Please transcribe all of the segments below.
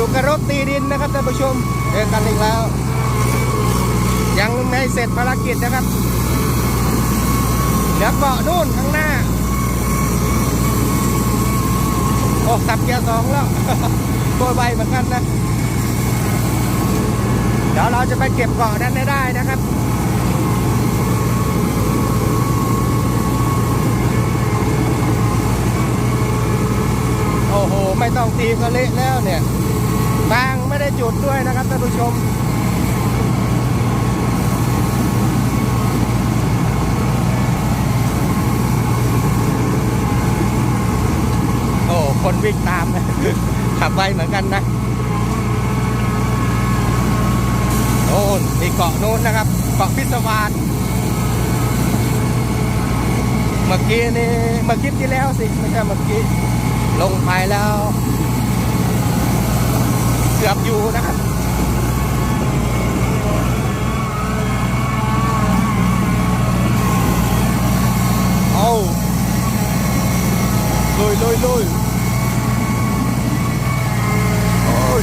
ดินนะครับท่านผู้ชมเจอกันอีกแล้ว ยังไม่เสร็จภารกิจนะครับเหลือเกาะนู่นข้างหน้าโอ้สับเกียร์สองแล้วตัวใบเหมือนกันนะเดี๋ยวเราจะไปเก็บเกาะนั้นให้ได้นะครับโอ้โห ไม่ต้องตีก็เละแล้วเนี่ย บางไม่ได้จุดด้วยนะครับท่านผู้ชมโอ้คนวิ่งตามขับไวเหมือนกันนะโน่นมีเกาะโน้นนะครับ เกาะพิศวานเมื่อกี้นี่เมื่อคลิปที่แล้วสิ ไม่ใช่เมื่อกี้ ลงไปแล้ว เกือบอยู่นะครับเอาลุยลุยลุยโอ้ย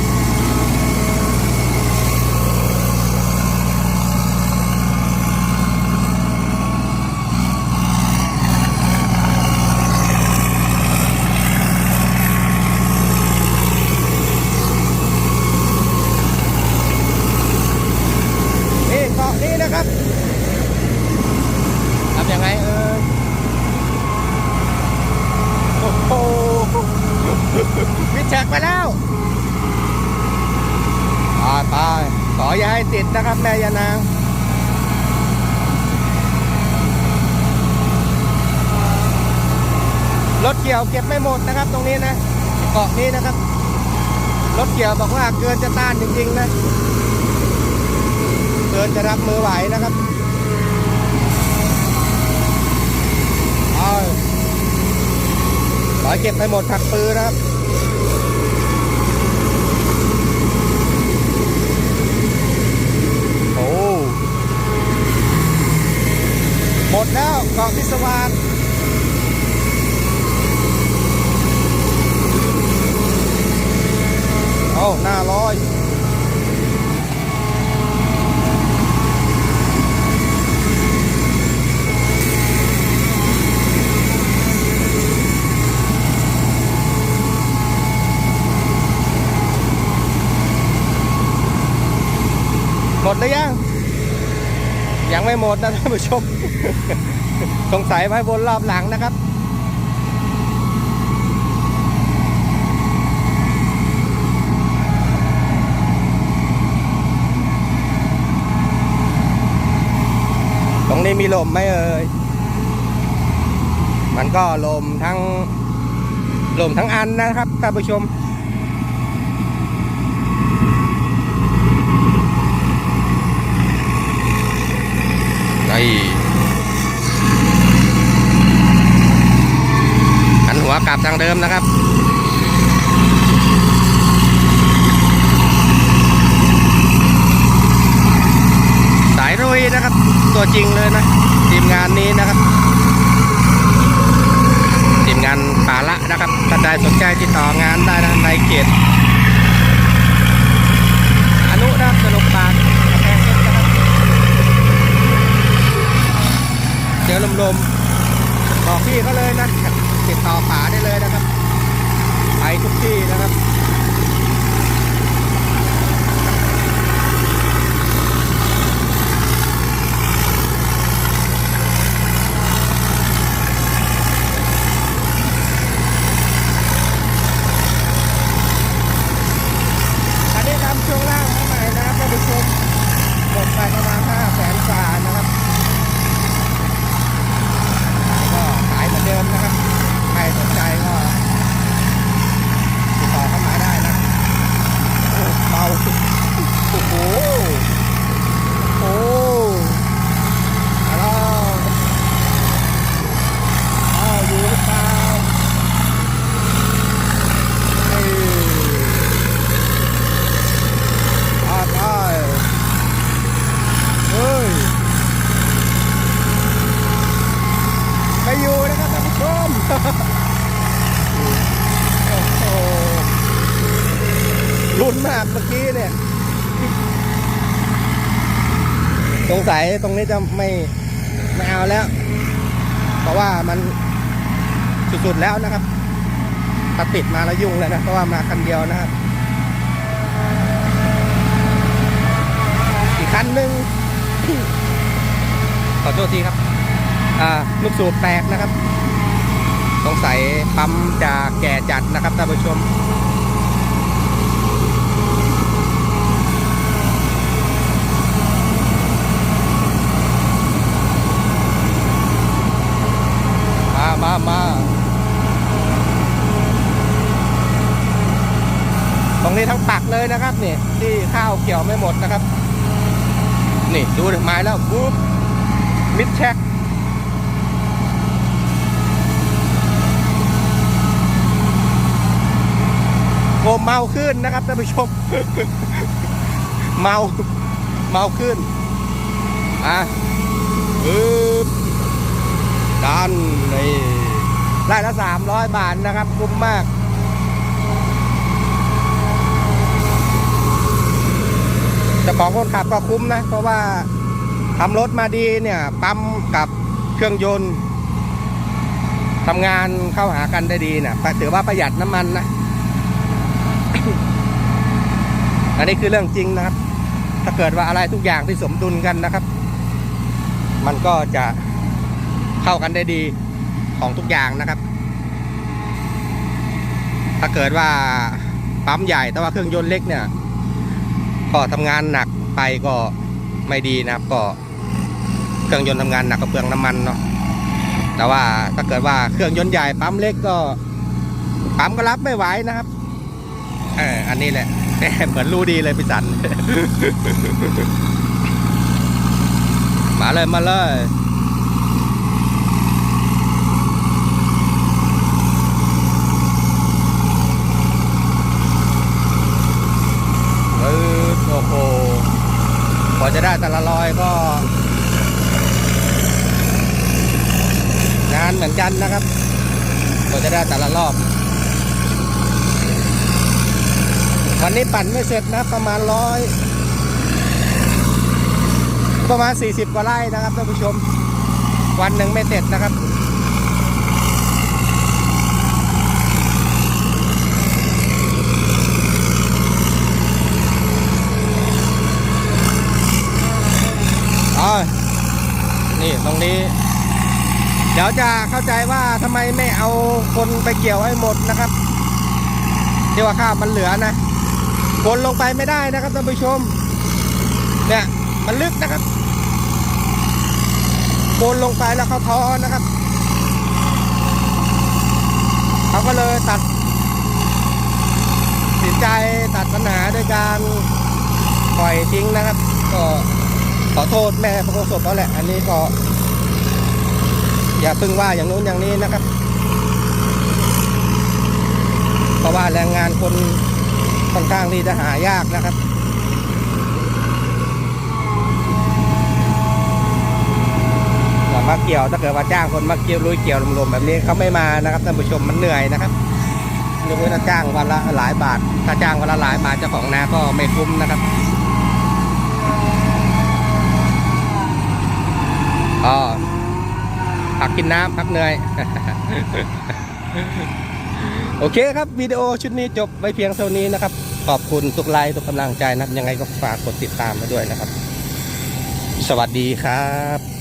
นี่เกาะนี้นะครับทำยังไงเอ่ยโอ้โหวิดแฉกไปแล้วตายตาย ขออย่าให้ติดนะครับ แม่ยานางรถเกี่ยวเก็บไม่หมดนะครับ ตรงนี้นะเกาะนี้นะครับรถเกี่ยวบอกว่าเกินจะต้านจริงๆนะเกินจะรับมือไหวนะครับเอาขอเก็บไปหมดผักปือนะครับ โอ้ ห มดแล้วเกาะพิศวานเอาหน้าร้อยหมดหรือยังยัง ไม่หมดนะท่านผู้ชม สงสัยไว้บนรอบหลังนะครับตรงนี้มีลมไหมเอ่ย มันก็ลมทั้งลมทั้งอันนะครับท่านผู้ชม ไอ้ หันหัวกลับทางเดิมนะครับสายรุยนะครับ ตัวจริงเลยนะทีมงานนี้นะครับทีมงานป่าละนะครับถ้าใดสนใจติดต่องานได้นะในเขตอนุนะครับสนุกปากกำแพงเพชรนะครับ เจอ ลมบอกพี่เขาเลยนะติดต่อป๋าได้เลยนะครับ ไปทุกที่นะครับ อันนี้ทำช่วงล่างมาใหม่นะครับท่านผู้ชมหมดไปประมาณ5แสนกว่านะครับ ก็ขายเหมือนเดิมนะครับใคร รุนมากเมื่อกี้เนี่ย สงสัยตรงนี้จะไม่ไม่เอาแล้ว เพราะว่ามันสุดๆแล้วนะครับถ้าติดมาแล้วยุ่งเลยนะ เพราะว่ามาคันเดียวนะครับ อีกคันหนึ่งขอโทษทีครับ อ่าลูกสูบแตกนะครับ สงสัยปั๊มจะแก่จัดนะครับท่านผู้ชม มามามาตรง นี้ทั้งปักเลยนะครับนี่ที่ข้าวเกี่ยวไม่หมดนะครับ นี่ดูดิไม้แล้วปุ๊บมิดแช็คโอเมาขึ้นนะครับท่านผู้ชม เมา เมาขึ้น อะปึ๊บดันนี่ไล่ละสามร้อยบาทนะครับ คุ้มมาก เจ้าของคนขับก็คุ้มนะ เพราะว่าทำรถมาดีเนี่ยปั๊มกับเครื่องยนต์ทำงานเข้าหากันได้ดีนะถือว่าประหยัดน้ำมันนะ อันนี้คือเรื่องจริงนะครับ ถ้าเกิดว่าอะไรทุกอย่างที่สมดุลกันนะครับ มันก็จะเข้ากันได้ดีของทุกอย่างนะครับ ถ้าเกิดว่าปั๊มใหญ่แต่ว่าเครื่องยนต์เล็กเนี่ย ก็ทำงานหนักไปก็ไม่ดีนะครับ ก็เครื่องยนต์ทำงานหนักก็เปลืองน้ำมันเนาะแต่ว่าถ้าเกิดว่าเครื่องยนต์ใหญ่ปั๊มเล็กก็ปั๊มก็รับไม่ไหวนะครับเอออันนี้แหละเหมือนรู้ดีเลยพี่สัน มาเลยมาเลย เออโอ้โหกว่า จะได้แต่ละรอยก็ งานเหมือนกันนะครับกว่าจะได้แต่ละรอบ วันนี้ปั่นไม่เสร็จนะประมาณร้อยประมาณ 40 กว่าไร่นะครับท่านผู้ชม วันหนึ่งไม่เสร็จนะครับ อ๋อ นี่ตรงนี้ เดี๋ยวจะเข้าใจว่าทำไมไม่เอาคนไปเกี่ยวให้หมดนะครับที่ว่าข้าวมันเหลือนะคนลงไปไม่ได้นะครับท่านผู้ชม เนี่ยมันลึกนะครับคนลงไปแล้วเขาท้อนะครับเขาก็เลยตัดสินใจตัดปัญหาด้วยการปล่อยทิ้งนะครับ ก็ขอโทษแม่พระโกศพแล้วแหละ อันนี้ก็ อย่าเพึ่งว่าอย่างนู้นอย่างนี้นะครับ เพราะว่าแรงงานคนค่อนข้างที่จะหายากนะครับอย่ามาเกี่ยวถ้าเกิดว่าจ้างคนมาเกี่ยวลุยเกี่ยวลมๆแบบนี้เขาไม่มานะครับท่านผู้ชมมันเหนื่อยนะครับยกเว้นถ้าจ้างวันละหลายบาท ถ้าจ้างวันละหลายบาทเจ้าของนาก็ไม่คุ้มนะครับอ๋อ กินน้ำพักเหนื่อย โอเคครับวิดีโอชุดนี้จบไว้เพียงเท่านี้นะครับ ขอบคุณทุกไลค์ทุกกำลังใจนะครับ ยังไงก็ฝากกดติดตามมาด้วยนะครับ สวัสดีครับ